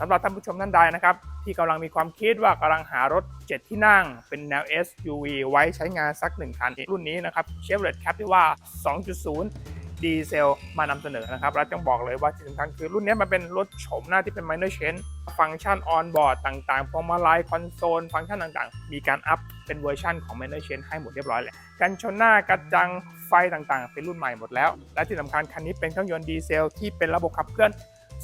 สำหรับท่านผู้ชมท่านใดนะครับ ที่กำลังมีความคิดว่ากำลังหารถ 7 ที่นั่ง เป็นแนว SUV ไว้ใช้งานสักหนึ่งคัน รุ่นนี้นะครับ Chevrolet Captiva 2.0 ดีเซลมานำเสนอนะครับ และต้องบอกเลยว่าที่สำคัญคือรุ่นนี้มันเป็นรถโฉมหน้าที่เป็น minor change ฟังก์ชันออนบอร์ดต่างๆพวงมาลัยคอนโซล ฟังก์ชันต่างๆ มีการอัพเป็นเวอร์ชันของ minor change ให้หมดเรียบร้อยแล้วกันชนหน้ากระจังไฟต่างๆ เป็นรุ่นใหม่หมดแล้ว และที่สำคัญคันนี้เป็นเครื่องยนต์ดีเซลที่เป็นระบบขับเคลื่อน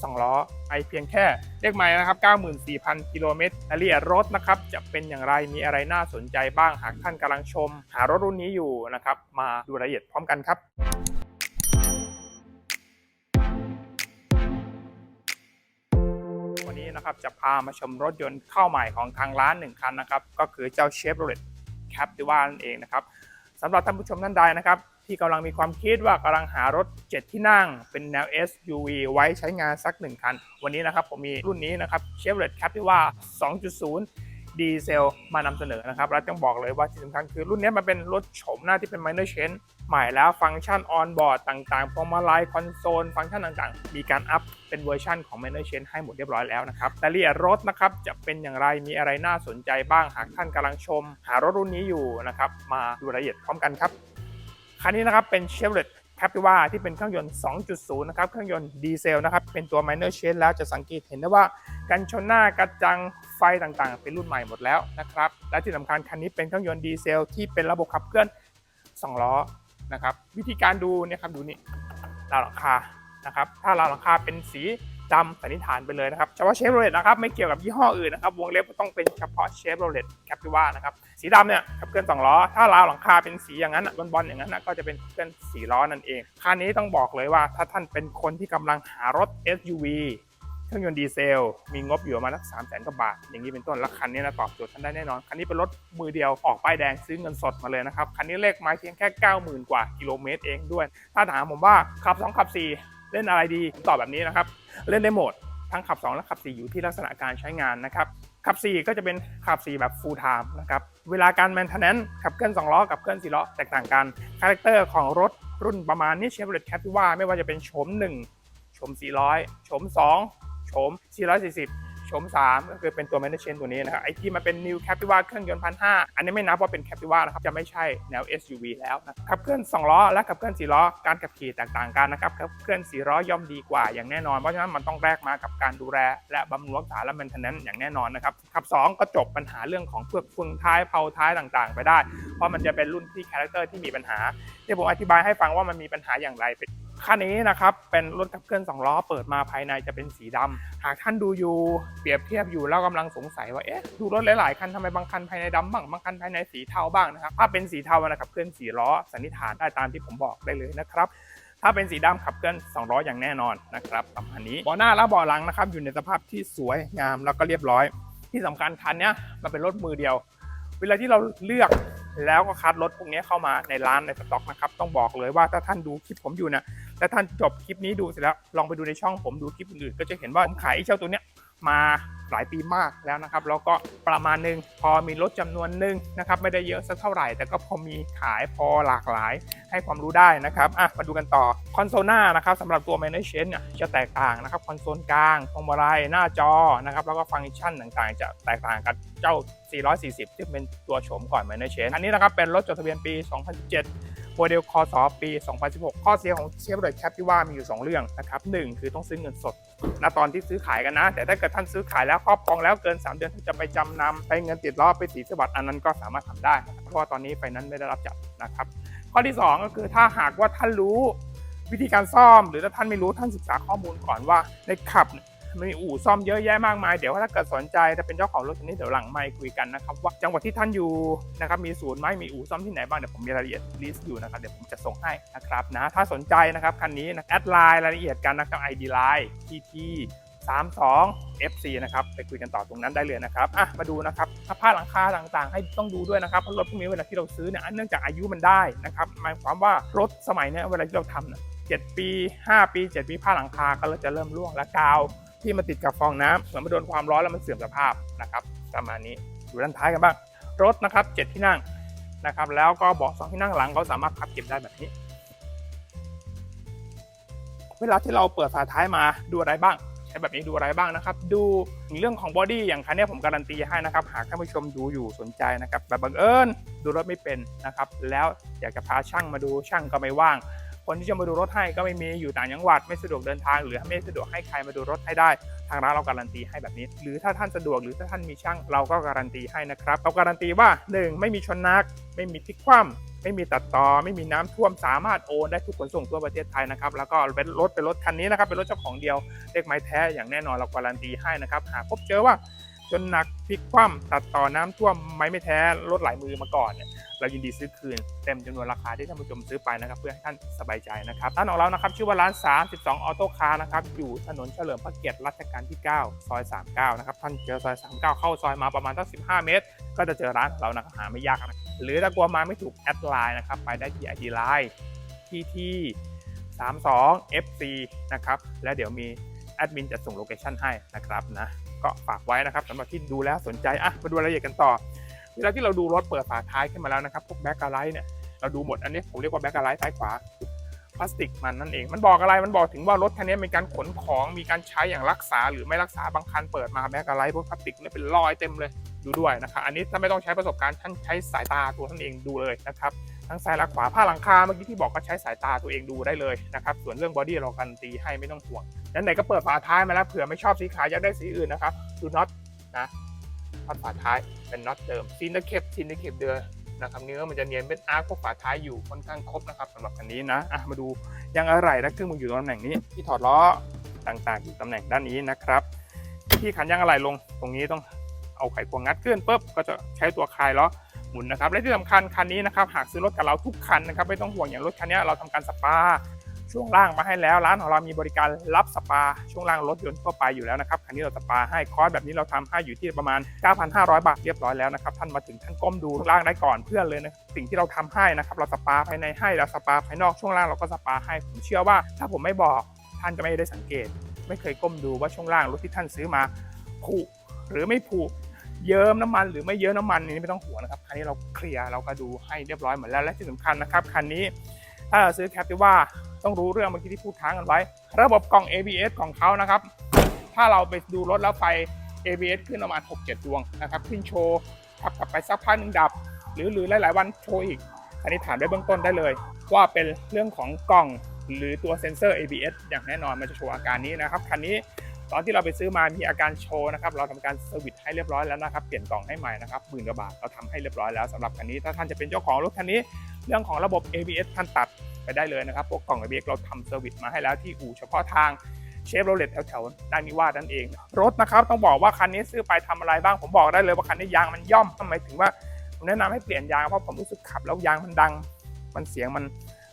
2 ล้อไปเพียงแค่เลขไม้นะครับ 94,000 กิโลเมตรรายละเอียดรถนะครับ จะเป็นอย่างไรมีอะไรน่าสนใจบ้างหากท่านกำลังชม หารถรุ่นนี้อยู่นะครับ มาดูรายละเอียดพร้อมกันครับวันนี้นะครับจะพามาชมรถยนต์เข้าใหม่ของทางร้านหนึ่งคันนะครับ ก็คือเจ้า Chevrolet Captiva นั่นเองนะครับสำหรับท่านผู้ชมท่านใดนะครับ ที่กำลังมีความคิดว่ากำลังหารถ 7 ที่นั่ง เป็นแนว SUV ไว้ใช้งานสักหนึ่งคัน วันนี้นะครับผมมีรุ่นนี้นะครับ Chevrolet Captiva 2.0 ดีเซลมานำเสนอนะครับ และต้องบอกเลยว่าที่สำคัญคือรุ่นนี้มันเป็นรถโฉมหน้าที่เป็น minor change ใหม่แล้วฟังก์ชันออนบอร์ดต่างๆพวงมาลัยคอนโซลฟังก์ชันต่างๆ มีการอัพเป็นเวอร์ชันของ minor change ให้หมดเรียบร้อยแล้วนะครับรายละเอียดรถนะครับจะเป็นอย่างไรมีอะไรน่าสนใจบ้างหากท่านกำลังชม หารถรุ่นนี้อยู่นะครับมาดูรายละเอียดพร้อมกันครับ คันนี้นะครับเป็น Chevrolet Captiva ที่เป็นเครื่องยนต์ 2.0 นะครับ เครื่องยนต์ดีเซลนะครับ เป็นตัว minor change แล้วจะสังเกตเห็นได้ว่ากันชนหน้ากระจังไฟต่างๆ เป็นรุ่นใหม่หมดแล้วนะครับ และที่สำคัญคันนี้เป็นเครื่องยนต์ดีเซลที่เป็นระบบขับเคลื่อน 2 ล้อนะครับ วิธีการดูเนี่ยครับดูนี่ราวหลังคานะครับ ถ้าราวหลังคาเป็นสี ดำสันนิษฐานไปเลยนะครับเฉพาะเชฟโรเลตนะครับไม่เกี่ยวกับยี่ห้ออื่นนะครับวงเล็บต้องเป็นเฉพาะเชฟโรเลตแคปติว่านะครับสีดำเนี่ยขับเคลื่อน2ล้อ ถ้าราวหลังคาเป็นสีอย่างนั้นบอลบอลอย่างนั้นนะก็จะเป็นเคลื่อน4ล้อนั่นเองคันนี้ต้องบอกเลยว่าถ้าท่านเป็นคนที่กำลังหารถ SUV เครื่องยนต์ดีเซล มีงบอยู่ประมาณสักสามแสนกว่าบาท อย่างนี้เป็นต้น แล้วคันนี้นะตอบโจทย์ท่านได้แน่นอน คันนี้เป็นรถมือเดียวออกป้ายแดงซื้อเงินสดมาเลยนะครับ คันนี้เลขไม้เพียงแค่ 90,000 กว่ากิโลเมตรเองด้วย ถ้าถามผมว่าขับ 2 ขับ 4 เล่นอะไรดีตอบแบบนี้นะครับ เล่นได้หมดทั้งขับ 2 และขับ 4 อยู่ที่ลักษณะการใช้งานนะครับขับ 4 ก็จะเป็นขับ 4 แบบ full time นะครับเวลาการ maintenance ขับเคลื่อน2ล้อกับเคลื่อน4ล้อแตกต่างกันคาแรคเตอร์ของรถรุ่นประมาณนี้เชฟเรดแคปที่ว่าไม่ว่าจะเป็นโฉม1โฉม400โฉม2โฉม440 โฉม3 ก็คือเป็นตัว Management ตัวนี้นะครับไอที่มันเป็น New Captiva เครื่องยนต์พันห้าอันนี้ไม่นับว่าเป็น Captiva นะครับจะไม่ใช่แนว SUV แล้วนะครับขับเคลื่อน 2 ล้อและขับเคลื่อน4ล้อการขับขี่แตกต่างกันนะครับขับเคลื่อน4ล้อย่อมดีกว่าอย่างแน่นอนเพราะฉะนั้นมันต้องแลกมากับการดูแลและบำรุงรักษาและ maintenance อย่างแน่นอนนะครับขับ 2 ก็จบปัญหาเรื่องของพวกฟืงท้ายเผาท้ายต่างๆ ไปได้ เพราะมันจะเป็นรุ่นที่คาแรคเตอร์ที่มีปัญหาเดี๋ยวผมอธิบายให้ฟังว่ามันมีปัญหาอย่างไรเป็น คันนี้นะครับ เป็นรถขับเคลื่อน2ล้อเปิดมาภายในจะเป็นสีดำหากท่านดูอยู่เปรียบเทียบอยู่แล้วกำลังสงสัยว่าเอ๊ะดูรถหลายๆคันทำไมบางคันภายในดำบ้างบางคันภายในสีเทาบ้างนะครับถ้าเป็นสีเทานะครับเคลื่อนสีล้อสันนิษฐานได้ตามที่ผมบอกได้เลยนะครับถ้าเป็นสีดำขับเคลื่อน2ล้ออย่างแน่นอนนะครับประมาณนี้บาะหน้าและบาะหลังนะครับ อยู่ในสภาพที่สวยงามแล้วก็เรียบร้อย ที่สำคัญคันนี้มันเป็นรถมือเดียว เวลาที่เราเลือกแล้วก็คัดรถพวกนี้เข้ามาในร้านในสต็อกนะครับ ต้องบอกเลยว่าถ้าท่านดูคลิปผมอยู่นะและท่านจบคลิปนี้ดูเสร็จแล้วลองไปดูในช่องผมดูคลิปอื่นๆก็จะเห็นว่าผมขายเจ้าตัวเนี้ยมาหลายปีมากแล้วนะครับแล้วก็ประมาณหนึงพอมีรถจำนวนหนึ่งนะครับไม่ได้เยอะสักเท่าไหร่ แต่ก็พอมีขายพอหลากหลายให้ความรู้ได้นะครับอะมาดูกันต่อคอนโซลหน้านะครับสำหรับตัว m a n a g e n เนี่ยจะแตกต่างนะครับคอนโซลกลางพวงมาลัยหน้าจอนะครับแล้วก็ฟังก์ชันต่างๆ จะแตกต่างกับเจ้า 440 ที่เป็นตัวโฉมก่อน m a n a g e n อันนี้นะครับเป็นรถจดทะเบียนปี 2017 โมเดลคศปี 2016 ข้อเสียของ Chevrolet Captiva มีอยู่ 2 เรื่องนะครับหนึ่งคือต้องซื้อเงินสดณตอนที่ซื้อขายกันนะ แต่ถ้าเกิดท่านซื้อขายแล้วครอบครองแล้วเกิน 3 เดือนท่านจะไปจำนำไปเงินติดล้อไปสีสวัสดิ์อันนั้นก็สามารถทำได้ เพราะว่าตอนนี้ไฟนั้นไม่ได้รับจัดนะครับข้อที่ 2 ก็คือถ้าหากว่าท่านรู้วิธีการซ่อม หรือถ้าท่านไม่รู้ท่านศึกษาข้อมูลก่อนว่าในขับ มีอู่ซ่อมเยอะแยะมากมาย เดี๋ยวถ้าเกิดสนใจถ้าเป็นเจ้าของรถคันนี้เดี๋ยวหลังไม่คุยกันนะครับว่าจังหวัดที่ท่านอยู่นะครับมีศูนย์ไหมมีอู่ซ่อมที่ไหนบ้างเดี๋ยวผมมีรายละเอียดลิสต์อยู่นะครับเดี๋ยวผมจะส่งให้นะครับนะถ้าสนใจนะครับคันนี้นะแอดไลน์รายละเอียดกันนะครับ ID line TT 32 FC นะครับไปคุยกันต่อตรงนั้นได้เลยนะครับอะมาดูนะครับสภาพหลังคาต่างๆ ให้ต้องดูด้วยนะครับเพราะรถพวกนี้เวลาที่เราซื้อเนี่ยเนื่องจากอายุมันได้นะครับหมายความว่ารถสมัยเนี้ยเวลาที่เราทำเนี่ยเจ็ดปี 5 ปี 7 ปีผ้าหลังคาก็เจะเริ่มร่วงและกาว ที่มาติดกับฟองน้ำเหมือนมาโดนความร้อนแล้วมันเสื่อมสภาพนะครับประมาณนี้ดูด้านท้ายกันบ้าง รถนะครับ7ที่นั่งนะครับ แล้วก็เบาะสองที่นั่งหลังเขาสามารถพับเก็บได้แบบนี้ เวลาที่เราเปิดฝาท้ายมาดูอะไรบ้างใช้แบบนี้ดูอะไรบ้างนะครับ ดูเรื่องของบอดี้อย่างคันนี้ผมการันตีให้นะครับหากท่านผู้ชมดูอยู่สนใจนะครับแบบบังเอิญดูรถไม่เป็นนะครับ แล้วอยากจะพาช่างมาดูช่างก็ไม่ว่าง คนที่จะมาดูรถให้ก็ไม่มีอยู่ต่างจังหวัดไม่สะดวกเดินทาง หรือไม่สะดวกให้ใครมาดูรถให้ได้ ทางร้านเราการันตีให้แบบนี้ หรือถ้าท่านสะดวกหรือถ้าท่านมีช่างเราก็การันตีให้นะครับเราการันตีว่า 1. ไม่มีชนนัก ไม่มีพลิกคว่ำไม่มีตัดต่อไม่มีน้ำท่วมสามารถโอนได้ทุกขนส่งทั่วประเทศไทยนะครับแล้วก็เป็นรถเป็นรถคันนี้นะครับเป็นรถเจ้าของเดียวเลขไม้แท้อย่างแน่นอนเราการันตีให้นะครับหากพบเจอว่าชนหนักพลิกคว่ำตัดต่อน้ำท่วมไม้ไม่แท้รถหลายมือมาก่อนเนี่ย เรายินดีซื้อคืนเต็มจำนวนราคาที่ท่านผู้ชมซื้อไปนะครับ เพื่อให้ท่านสบายใจนะครับร้านของเรานะครับชื่อว่าร้าน 32 ออโต้คาร์นะครับอยู่ถนนเฉลิมพระเกียรติรัชกาลที่ 9 ซอย 39 นะครับท่านเจอซอย 39 เข้าซอยมาประมาณตั้ง15 เมตร ก็จะเจอร้านของเรานะครับหาไม่ยากนะหรือถ้ากลัวมาไม่ถูกแอดไลน์นะครับไปได้ที่ ID Line ที่ที่32 FC นะครับแล้วเดี๋ยวมีแอดมินจะส่งโลเคชั่นให้นะครับนะก็ฝากไว้นะครับสำหรับที่ดูแล้วสนใจอะมาดูรายละเอียดกันต่อ เวลาที่เราดูรถเปิดฝาท้ายขึ้นมาแล้วนะครับพวกแบ็กกาไลท์เนี่ยเราดูหมดอันนี้ผมเรียกว่าแบ็กกาไลท์ซ้ายขวาพลาสติกมันนั่นเองมันบอกอะไรมันบอกถึงว่ารถคันนี้มีการขนของมีการใช้อย่างรักษา หรือไม่รักษาบางคันเปิดมาแบ็กกาไลท์พวกพลาสติกเนี่ยเป็นรอยเต็มเลยดูด้วยนะครับอันนี้ถ้าไม่ต้องใช้ประสบการณ์ท่านใช้สายตาตัวท่านเองดูเลยนะครับทั้งซ้ายและขวาผ้าหลังคาเมื่อกี้ที่บอกก็ใช้สายตาตัวเองดูได้เลยนะครับส่วนเรื่องบอดี้เรากันตีให้ไม่ต้องห่วงนั้นไหนก็เปิดฝาท้ายมาแล้วเผื่อไม่ชอบสีขาวอยากได้สีอื่นนะครับดูน็อตนะ น็อตฝาท้ายเป็นน็อตเดิมซีนตะเข็บซีนตะเข็บเดิมนะครับเนื้อมันจะเนียนเป็นอาร์คพวกฝาท้ายอยู่ค่อนข้างครบนะครับสำหรับคันนี้นะอะมาดูยางอะไรและเครื่องมืออยู่ตำแหน่งนี้ที่ถอดล้อต่างๆอยู่ตำแหน่งด้านนี้นะครับ ที่ขันยางอะไรลงตรงนี้ต้องเอาไขควงงัดขึ้นปุ๊บก็จะใช้ตัวคลายล้อหมุนนะครับและที่สำคัญคันนี้นะครับหากซื้อรถกับเราทุกคันนะครับไม่ต้องห่วงอย่างรถคันนี้เราทำการสปา ช่วงล่างมาให้แล้ว ร้านของเรามีบริการรับสปาช่วงล่างรถยนต์ทั่วไปอยู่แล้วนะครับคันนี้เราสปาให้คอร์สแบบนี้เราทำให้อยู่ที่ประมาณ 9,500 บาทเรียบร้อยแล้วนะครับท่านมาถึงท่านก้มดูล่างได้ก่อนเพื่อนเลยนะสิ่งที่เราทำให้นะครับเราสปาภายในให้เราสปาภายนอกช่วงล่างเราก็สปาให้ผมเชื่อว่า ถ้าผมไม่บอกท่านจะไม่ได้สังเกต ไม่เคยก้มดูว่าช่วงล่างรถที่ท่านซื้อมาผุหรือไม่ผุเยิ้มน้ำมันหรือไม่เยิ้มน้ำมันนี่ไม่ต้องห่วงนะครับคันนี้เราเคลียร์เราก็ดูให้เรียบร้อยหมดแล้วและที่สำคัญนะครับคันนี้ถ้าเราซื้อแคปติว่า ต้องรู้เรื่องเมื่อกี้ที่พูดค้างกันไว้ ระบบกล่อง ABS ของเขานะครับ ถ้าเราไปดูรถแล้วไฟ ABS ขึ้นประมาณ 6-7 ดวงนะครับ ขึ้นโชว์ขับกลับไปสักพักหนึ่งดับ หรือหรือหลาย ๆ วันโชว์อีกอันนี้ถามได้เบื้องต้นได้เลย ว่าเป็นเรื่องของกล่องหรือตัวเซ็นเซอร์ ABS อย่างแน่นอนมันจะโชว์อาการนี้นะครับคันนี้ตอนที่เราไปซื้อมามีอาการโชว์นะครับ เราทำการเซอร์วิสให้เรียบร้อยแล้วนะครับ เปลี่ยนกล่องให้ใหม่นะครับหมื่นกว่าบาทเราทำให้เรียบร้อยแล้วสำหรับคันนี้ ถ้าท่านจะเป็นเจ้าของรถคันนี้ เรื่องของระบบ ABS ท่านตัด ไปได้เลยนะครับ พวกกล่อง ABS เราทำเซอร์วิสมาให้แล้วที่อู่เฉพาะทางเชฟโรเลตแถวๆด้านนิวานั่นเอง รถนะครับต้องบอกว่าคันนี้ซื้อไปทำอะไรบ้างผมบอกได้เลยว่าคันนี้ยางมันย่อมทำไมถึงว่าผมแนะนำให้เปลี่ยนยางเพราะผมรู้สึกขับแล้วยางมันดัง มันเสียงมัน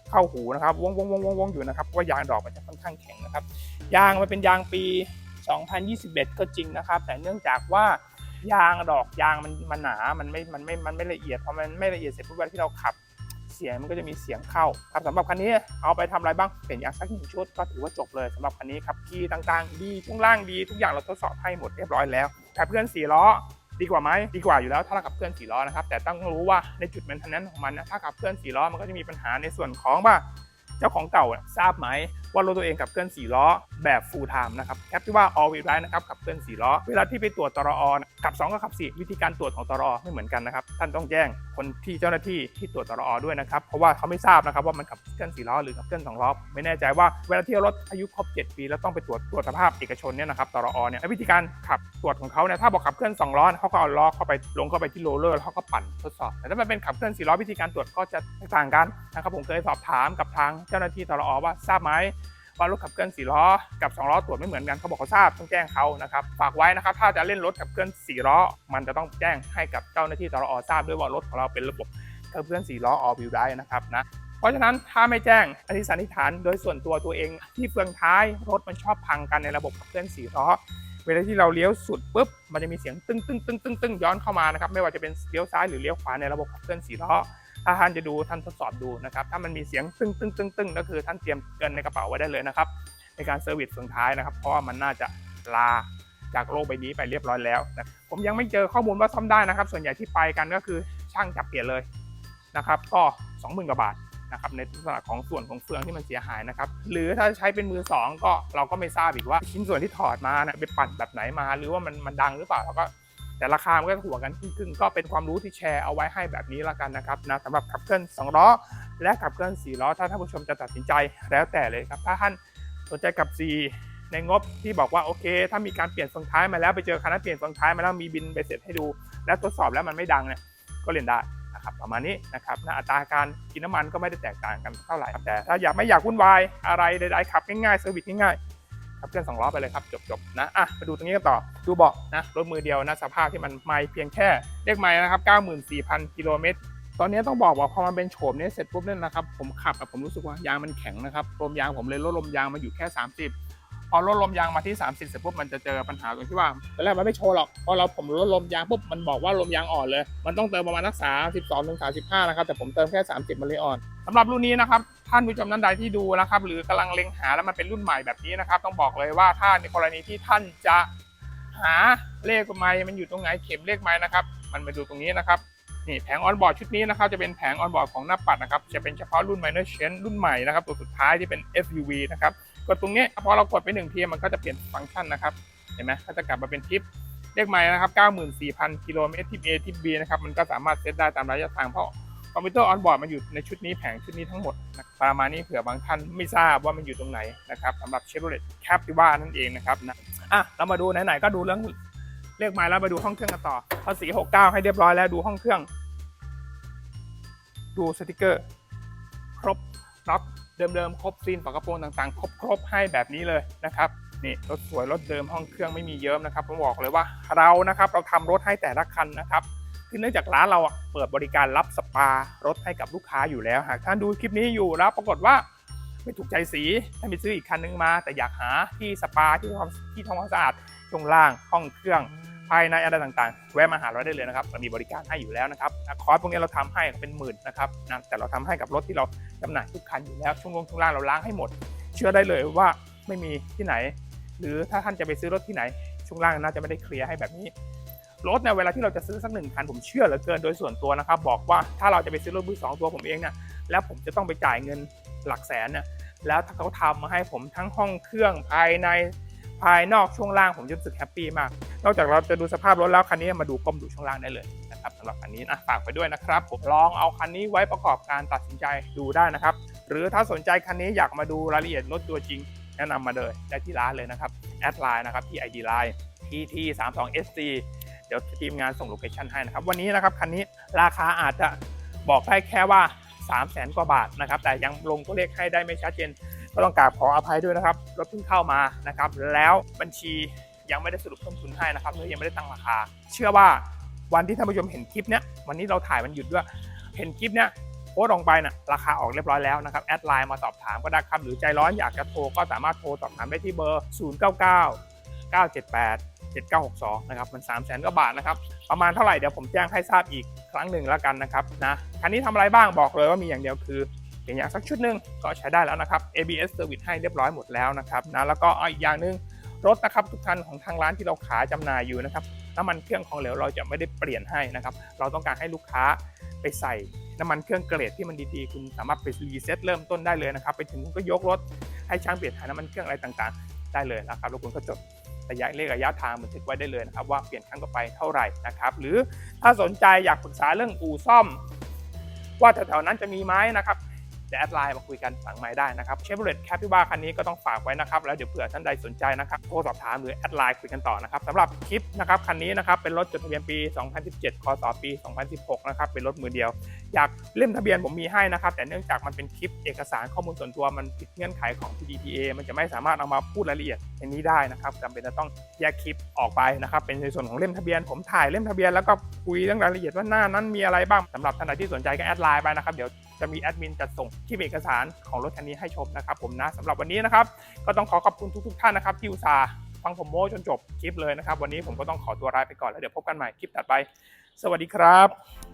เข้าหูนะครับวงวงวงวงวงอยู่นะครับเพราะว่ายางดอกมันจะค่อนข้างแข็งนะครับยางมันเป็นยางปี 2021 ก็จริงนะครับ แต่เนื่องจากว่ายางดอกยางมันมันหนา มันไม่ มันไม่ มันไม่ละเอียด พอมันไม่ละเอียดเสร็จปุ๊บเวลาที่เราขับ สียงมันก็จะมีเสียงเข้าครับสำหรับคันนี้เอาไปทำอะไรบ้างเปลี่ยนยางสักหนึ่งชุดก็ถือว่าจบเลยสำหรับคันนี้ครับคีย์ต่างๆ ดีช่วงล่างดีทุกอย่างเราทดสอบให้หมดเรียบร้อยแล้วแต่เพื่อนสี่ล้อดีกว่าไหมดีกว่าอยู่แล้วถ้าเราขับเคลื่อนสี่ล้อนะครับแต่ต้องรู้ว่าในจุดแมนเทนแนนของมันนะถ้าขับเคลื่อนสี่ล้อมันก็จะมีปัญหาในส่วนของว่าเจ้าของเก่าทราบไหม ว่ารถตัวเองขับเคลื่อนสี่ล้อแบบ full time นะครับแคปที่ว่า all wheel drive นะครับขับเคลื่อนสี่ล้อ เวลาที่ไปตรวจตรอนขับ 2 กับขับ 4 วิธีการตรวจของตรอไม่เหมือนกันนะครับ ท่านต้องแจ้งคนที่เจ้าหน้าที่ที่ตรวจตรอด้วยนะครับ เพราะว่าเขาไม่ทราบนะครับว่ามันขับเคลื่อนสี่ล้อหรือขับเคลื่อนสองล้อไม่แน่ใจว่าเวลาที่รถอายุครบ 7 ปีแล้วต้องไปตรวจตรวจสภาพเอกชนเนี่ยนะครับตรอเนี่ยวิธีการขับตรวจของเขาเนี่ยถ้าบอกขับเคลื่อนสองล้อเขาก็เอาล้อเข้าไปลงเข้าไปที่โรลเลอร์แล้วเขาก็ปั่นทดสอบแต่ถ้ามันเป็นขับเคลื่อนสี่ล้อวิธีการตรวจก็จะต่างกันนะครับผมเคยสอบถามกับทางเจ้าหน้าที่ตรอว่าทราบไหม ว่ารถขับเคลื่อน4ล้อกับ2ล้อตรวจไม่เหมือนกันเขาบอกเขาทราบต้องแจ้งเขานะครับฝากไว้นะครับถ้าจะเล่นรถขับเคลื่อน4ล้อมันจะต้องแจ้งให้กับเจ้าหน้าที่ตรอทราบด้วยว่ารถของเราเป็นระบบขับเคลื่อน4ล้อ all wheel drive นะครับนะเพราะฉะนั้นถ้าไม่แจ้งอธิสันนิษฐานโดยส่วนตัวตัวเองที่เฟืองท้ายรถมันชอบพังกันในระบบขับเคลื่อน4ล้อเวลาที่เราเลี้ยวสุดปุ๊บมันจะมีเสียงตึ้งตึ้งตึ้งตึ้งตึ้งย้อนเข้ามานะครับไม่ว่าจะเป็นเลี้ยวซ้ายหรือเลี้ยวขวาในระบบขับเคลื่อน4ล้อ ถ้าท่านจะดูท่านทดสอบดูนะครับ ถ้ามันมีเสียงตึ้งตึ้งตึ้งตึ้งก็คือท่านเตรียมเงินในกระเป๋าไว้ได้เลยนะครับ ในการเซอร์วิสส่วนท้ายนะครับ เพราะว่ามันน่าจะลาจากโลกใบนี้ไปเรียบร้อยแล้วนะผมยังไม่เจอข้อมูลว่าซ่อมได้นะครับ ส่วนใหญ่ที่ไปกันก็คือช่างจับเปลี่ยนเลยนะครับ ก็ 20,000กว่าบาทนะครับในลักษณะของส่วนของเฟืองที่มันเสียหายนะครับ หรือถ้าใช้เป็นมือสองก็เราก็ไม่ทราบอีกว่าชิ้นส่วนที่ถอดมานะไปปั่นแบบไหนมา หรือว่ามันมันดังหรือเปล่าแล้วก็ แต่ราคามันก็หัวกันครึ่งๆก็เป็นความรู้ที่แชร์เอาไว้ให้แบบนี้ละกันนะครับนะสำหรับขับเคลื่อน2ล้อและขับเคลื่อน4ล้อถ้าท่านผู้ชมจะตัดสินใจแล้วแต่เลยครับถ้าท่านสนใจกับ4ในงบที่บอกว่าโอเค ถ้ามีการเปลี่ยนเฟืองท้ายมาแล้วไปเจอคันนั้นเปลี่ยนเฟืองท้ายมาแล้วมีบินไปเสร็จให้ดู และทดสอบแล้วมันไม่ดังเนี่ยก็เล่นได้นะครับประมาณนี้นะครับนะอัตราการกินน้ำมันก็ไม่ได้แตกต่างกันเท่าไหร่แต่ถ้าอยากไม่อยากวุ่นวายอะไรใดๆขับง่ายๆเซอร์วิสง่ายๆ ขับเคลื่อนสองล้อไปเลยครับจบๆนะอะมาดูตรงนี้กันต่อดูเบาะนะรถมือเดียวนะสภาพที่มันไม่เพียงแค่เลขไม่นะครับ94,000กิโลเมตรตอนนี้ต้องบอกว่าพอมันเป็นโฉมนี้เสร็จปุ๊บเนี่ยนะครับผมขับอะผมรู้สึกว่ายางมันแข็งนะครับลมยางผมเลยลดลมยางมาอยู่แค่ 30 พอลดลมยางมาที่ 30 เสร็จปุ๊บมันจะเจอปัญหาตรงที่ว่าตอนแรกมันไม่โชว์หรอกพอเราผมลดลมยางปุ๊บมันบอกว่าลมยางอ่อนเลย มันต้องเติมประมาณนักษา12ถึง35นะครับแต่ผมเติมแค่ 30 มันเลยอ่อนสำหรับรุ่นนี้นะครับ ท่านผู้ชมท่านใดที่ดูนะครับ หรือกำลังเล็งหาแล้วมันเป็นรุ่นใหม่แบบนี้นะครับ ต้องบอกเลยว่าถ้าในกรณีที่ท่านจะหาเลขไม้มันอยู่ตรงไหนเข็มเลขไม้นะครับ มันมาดูตรงนี้นะครับนี่แผงออนบอร์ดชุดนี้นะครับจะเป็นแผงออนบอร์ดของหน้าปัดนะครับจะเป็นเฉพาะรุ่น minor change รุ่นใหม่นะครับตัวสุดท้ายที่เป็น SUV นะครับกดตรงนี้พอเรากดไปหนึ่งทีมันก็จะเปลี่ยนฟังก์ชันนะครับเห็นไหมก็จะกลับมาเป็นทิปเลขใหม่นะครับ 94,000 กิโลเมตรทิป A ทิป B นะครับมันก็สามารถเซตได้ตามระยะทางเพราะ คอมพิวเตอร์ออนบอร์ดมันอยู่ในชุดนี้แผงชุดนี้ทั้งหมดนะประมาณนี้เผื่อบางท่านไม่ทราบว่ามันอยู่ตรงไหนนะครับสำหรับ Chevrolet Captiva นั่นเองนะครับนะอะเรามาดูไหนๆก็ดูเรื่องเลขไม้แล้วมาดูห้องเครื่องกันต่อภาษี69 ให้เรียบร้อยแล้วดูห้องเครื่อง ดูสติกเกอร์ ครบน็อตเดิมๆครบซีนฝากระโปรงต่างๆ ครบครบให้แบบนี้เลยนะครับนี่รถสวยรถเดิมห้องเครื่องไม่มีเยิ้มนะครับผมบอกเลยว่าเรานะครับเราทำรถให้แต่ละคันนะครับ คือเนื่องจากร้านเราเปิดบริการรับสปารถให้กับลูกค้าอยู่แล้ว หากท่านดูคลิปนี้อยู่แล้วปรากฏว่าไม่ถูกใจสีให้ไปซื้ออีกคันนึงมา แต่อยากหาที่สปาที่ทำที่ทำความสะอาดช่วงล่างห้องเครื่องภายในอะไรต่างๆ แวะมาหาเราได้เลยนะครับเรามีบริการให้อยู่แล้วนะครับคอร์สพวกนี้เราทำให้เป็นหมื่นนะครับนะแต่เราทำให้กับรถที่เราจำหน่ายทุกคันอยู่แล้วช่วงลงช่วงล่างเราล้างให้หมด เชื่อได้เลยว่าไม่มีที่ไหน หรือถ้าท่านจะไปซื้อรถที่ไหน ช่วงล่างน่าจะไม่ได้เคลียร์ให้แบบนี้ รถเนี่ยเวลาที่เราจะซื้อสักหนึ่งคันผมเชื่อเหลือเกินโดยส่วนตัวนะครับ บอกว่าถ้าเราจะไปซื้อรถมือสองตัวผมเองเนี่ยแล้วผมจะต้องไปจ่ายเงินหลักแสนเนี่ยแล้วถ้าเขาทำมาให้ผมทั้งห้องเครื่องภายในภายนอกช่วงล่างผมจะรู้สึกแฮปปี้มาก นอกจากเราจะดูสภาพรถแล้วคันนี้มาดูก้มดูช่วงล่างได้เลยนะครับสำหรับคันนี้นะฝากไปด้วยนะครับ ผมลองเอาคันนี้ไว้ประกอบการตัดสินใจดูได้นะครับ หรือถ้าสนใจคันนี้อยากมาดูรายละเอียดรถตัวจริง แนะนำมาเลยได้ที่ร้านเลยนะครับแอดไลน์นะครับที่ ID Line PT 3 2 SC เดี๋ยวทีมงานส่งโลเคชั่นให้นะครับ วันนี้นะครับคันนี้ราคาอาจจะบอกได้แค่ว่า 3 0 0แสนกว่าบาทนะครับ แต่ยังลงตัวเลขให้ได้ไม่ชัดเจน ก็ต้องกราบขออภัยด้วยนะครับ รถเพิ่งเข้ามานะครับ แล้วบัญชียังไม่ได้สรุปต้นทุนให้นะครับเนื่อยังไม่ได้ตั้งราคา เชื่อว่าวันที่ท่านผู้ชมเห็นคลิปเนี้ยวันนี้เราถ่ายมันหยุดด้วย เห็นคลิปเนี้ยโพสต์ลงไปน่ะราคาออกเรียบร้อยแล้วนะครับแอดไลน์มาสอบถามก็ได้ครับหรือใจร้อนอยากจะโทรก็สามารถโทรสอบถามได้ที่เบอร์ 0 9 9 9 7 8 7962นะครับมัน 3 0 0แสนกว่าบาทนะครับประมาณเท่าไหร่เดี๋ยวผมแจ้งให้ทราบอีกครั้งหนึ่งแล้วกันนะครับนะคันนี้ทำอะไรบ้างบอกเลยว่ามีอย่างเดียวคือเก่งอย่างสักชุดหนึ่งก็ใช้ได้แล้วนะครับ ABS Service ให้เรียบร้อยหมดแล้วนะครับนะแล้วก็อีกอย่างหนึ่งรถนะครับทุกคันของทางร้านที่เราขายจำหน่ายอยู่นะครับน้ำมันเครื่องของเหลวเราจะไม่ได้เปลี่ยนให้นะครับ เราต้องการให้ลูกค้าไปใส่น้ำมันเครื่องเกรดที่มันดีๆ คุณสามารถไปรีเซ็ตเริ่มต้นได้เลยนะครับ ไปถึงคุณก็ยกรถให้ช่างเปลี่ยนถ่ายน้ำมันเครื่องอะไรต่างๆ ได้เลยนะครับ แล้วคุณก็จด ระยะเลขระยะทางบันทึกไว้ได้เลยนะครับว่าเปลี่ยนครั้งต่อไปเท่าไหร่นะครับหรือถ้าสนใจอยากปรึกษาเรื่องอู่ซ่อม ว่าแถวๆนั้นจะมีไหมนะครับ เดี๋ยวแอดไลน์มาคุยกันหลังไม้ได้นะครับเชฟโรเลตแคปิว่าคันนี้ก็ต้องฝากไว้นะครับแล้วเดี๋ยวเผื่อท่านใดสนใจนะครับโทรสอบถามหรือแอดไลน์คุยกันต่อนะครับสำหรับคลิปนะครับคันนี้นะครับเป็นรถจดทะเบียนปี 2017 คศปี 2016 นะครับเป็นรถมือเดียว อยากเล่มทะเบียนผมมีให้นะครับแต่เนื่องจากมันเป็นคลิปเอกสารข้อมูลส่วนตัวมันผิดเงื่อนไขของ PDPA มันจะไม่สามารถเอามาพูดรายละเอียดในนี้ได้นะครับจำเป็นจะต้องแยกคลิปออกไปนะครับเป็นในส่วนของเล่มทะเบียนผมถ่ายเล่มทะเบียนแล้วก็คุยเรื่องรายละเอียดว่าหน้านั้นมีอะไรบ้างสำหรับท่านใดที่สนใจก็แอดไลน์ไปนะครับเดี๋ยว จะมีแอดมินจัดส่งที่เอกสารของรถคันนี้ให้ชมนะครับผมนะสำหรับวันนี้นะครับก็ต้องขอขอบคุณทุกๆท่านนะครับที่อุตส่าห์ฟังผมโม้จนจบคลิปเลยนะครับ วันนี้ผมก็ต้องขอตัวลาไปก่อนแล้วเดี๋ยวพบกันใหม่คลิปถัดไป สวัสดีครับ